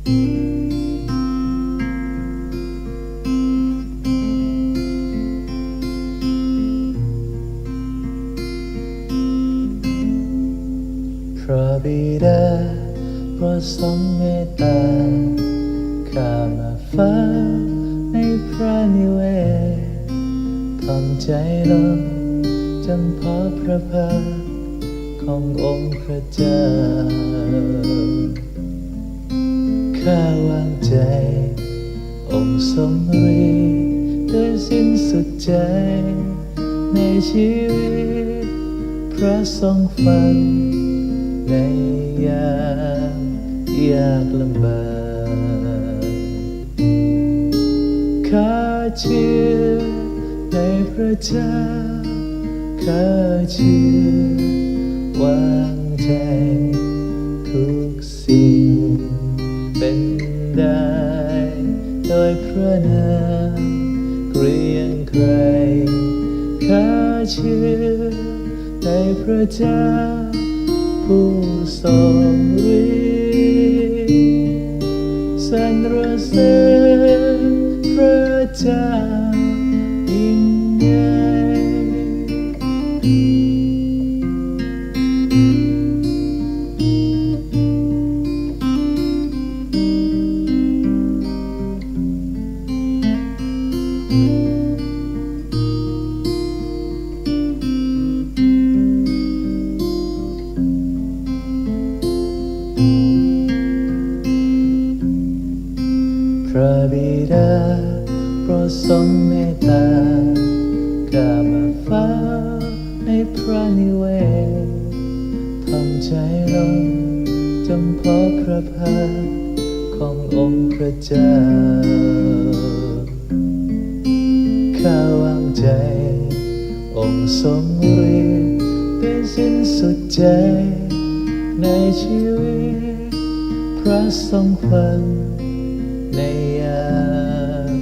พระบิดาโปรดทรงเมตตาข้ามาเฝ้าในพระนิเวศทำใจลงจำเพาะพระพักขององค์พระเจ้า ข้าวางใจ องค์ทรงฤทธิ์ด้วยสิ้นสุดใจ ในชีวิต พระทรงฟัง ในยามยากลำบากข้าเชื่อในพระเจ้าข้าเชื่อวางใจ เชื่อในพระเจ้าผู้ทรงฤทธิ์สรรเสริญพระเจ้า พระบิดาโปรดทรงเมตตาข้ามาเฝ้าในพระนิเวศทำใจลงจำเพาะพระพักขององค์พระเจ้า ข้าวางใจ องค์ทรงฤทธิ์เป็นสิ้นสุดใจ ในชีวิต พระทรงฟัง ในยาม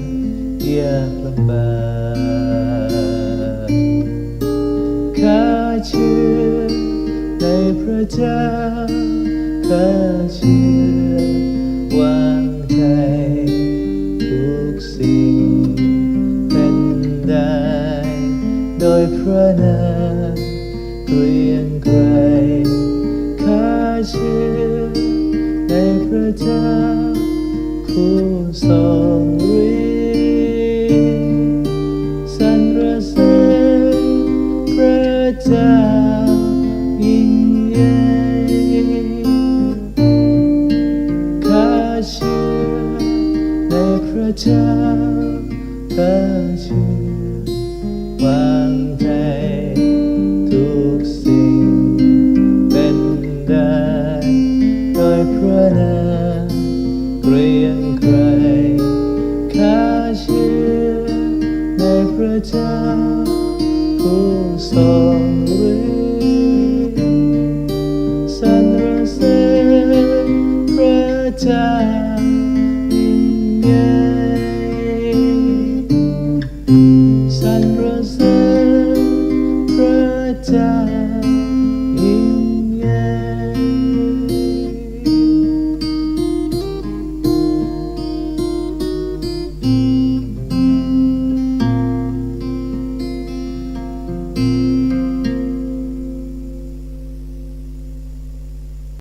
ยากลำบากข้าเชื่อในพระเจ้าข้าเชื่อวางใจทุกสิ่งเป็นได้ โดยพระนามเกรียงไกรข้าเชื่อในพระเจ้า ผู้ทรงฤทธิ์สรรเสริญพระเจ้ายิ่งใหญ่ข้าเชื่อในพระเจ้า พระเจ้าผู้ทรงฤทธิ์